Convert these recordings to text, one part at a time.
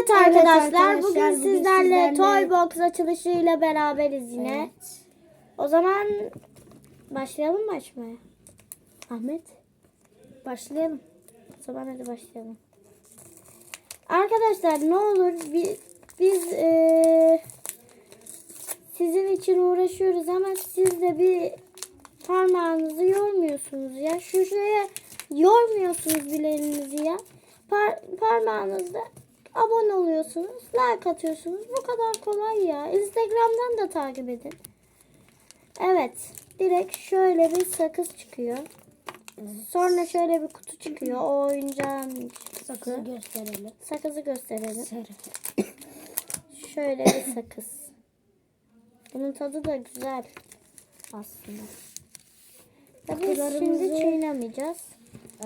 Evet arkadaşlar, arkadaşlar, bugün bugün sizlerle sizlerle- Toy Box açılışıyla beraberiz yine. Evet. O zaman başlayalım mı açmaya? Ahmet. Başlayalım. O zaman hadi başlayalım. Arkadaşlar ne olur bi- biz eee, sizin için uğraşıyoruz ama siz de bir parmağınızı yormuyorsunuz ya. Şu şeye yormuyorsunuz bile elinizi ya. Par parmağınızda abone oluyorsunuz, like atıyorsunuz. Bu kadar kolay ya. Instagram'dan da takip edin. Evet. Direkt şöyle bir sakız çıkıyor. Sonra şöyle bir kutu çıkıyor. O oyuncağın Sakızı gösterelim. sakızı gösterelim. Sarı. Şöyle bir sakız. Bunun tadı da güzel aslında. Tabii şimdi çiğnemeyeceğiz.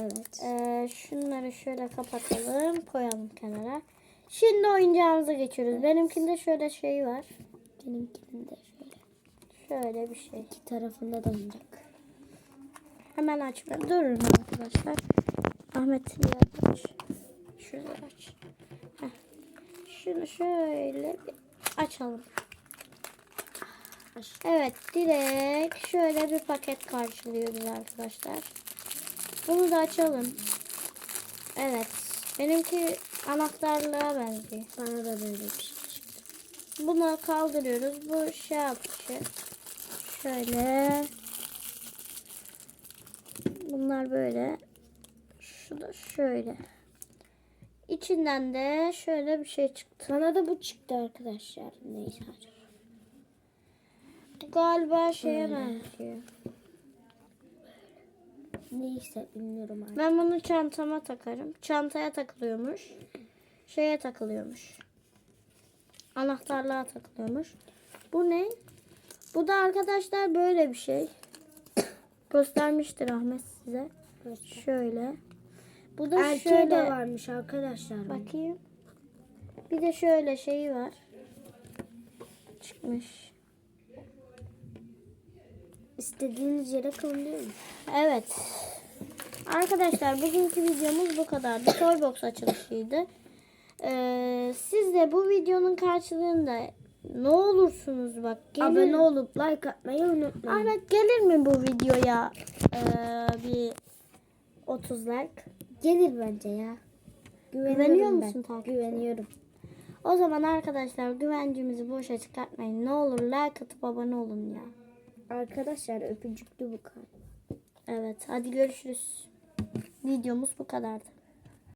Evet. Ee, şunları şöyle kapatalım, koyalım kenara. Şimdi oyuncağımıza geçiyoruz. Benimkinde şöyle şey var. Benimkinin de şöyle. Şöyle bir şey. İki tarafında da oyuncak. Hemen açma. Durun arkadaşlar. Ahmet yer aç. Şurada aç. Heh. Şunu şöyle bir açalım. Evet direkt şöyle bir paket karşılıyoruz arkadaşlar. Bunu da açalım. Evet. Benimki anahtarlığa benziyor. Bana da böyle bir şey çıktı. Bunu kaldırıyoruz. Bu şey yapışı. Şöyle. Bunlar böyle. Şu da şöyle. İçinden de şöyle bir şey çıktı. Bana da bu çıktı arkadaşlar. Neyse Galiba şeye benziyor. Neyse bilmiyorum artık. Ben bunu çantama takarım. Çantaya takılıyormuş. Şeye takılıyormuş. Anahtarlığa takılıyormuş. Bu ne? Bu da arkadaşlar böyle bir şey. Göstermiştir Ahmet size. Göster. Şöyle. Bu da Erkeği şöyle. de varmış arkadaşlar. Bakayım. Bir de şöyle şeyi var. Çıkmış. İstediğiniz yere konuluyor mu? Evet. Arkadaşlar bugünkü videomuz bu kadardı. Toybox açılışıydı. Ee, siz de bu videonun karşılığında ne olursunuz bak. Gelir, Abone olup like atmayı unutmayın. Ahmet gelir mi bu videoya ee, bir 30 like? Gelir bence ya. Güveniyor musun takipçi? Güveniyorum. O zaman arkadaşlar güvencimizi boşa çıkartmayın. Ne olur like atıp abone olun ya. Arkadaşlar öpücüklü bu kadar. Evet hadi görüşürüz. Videomuz bu kadardı.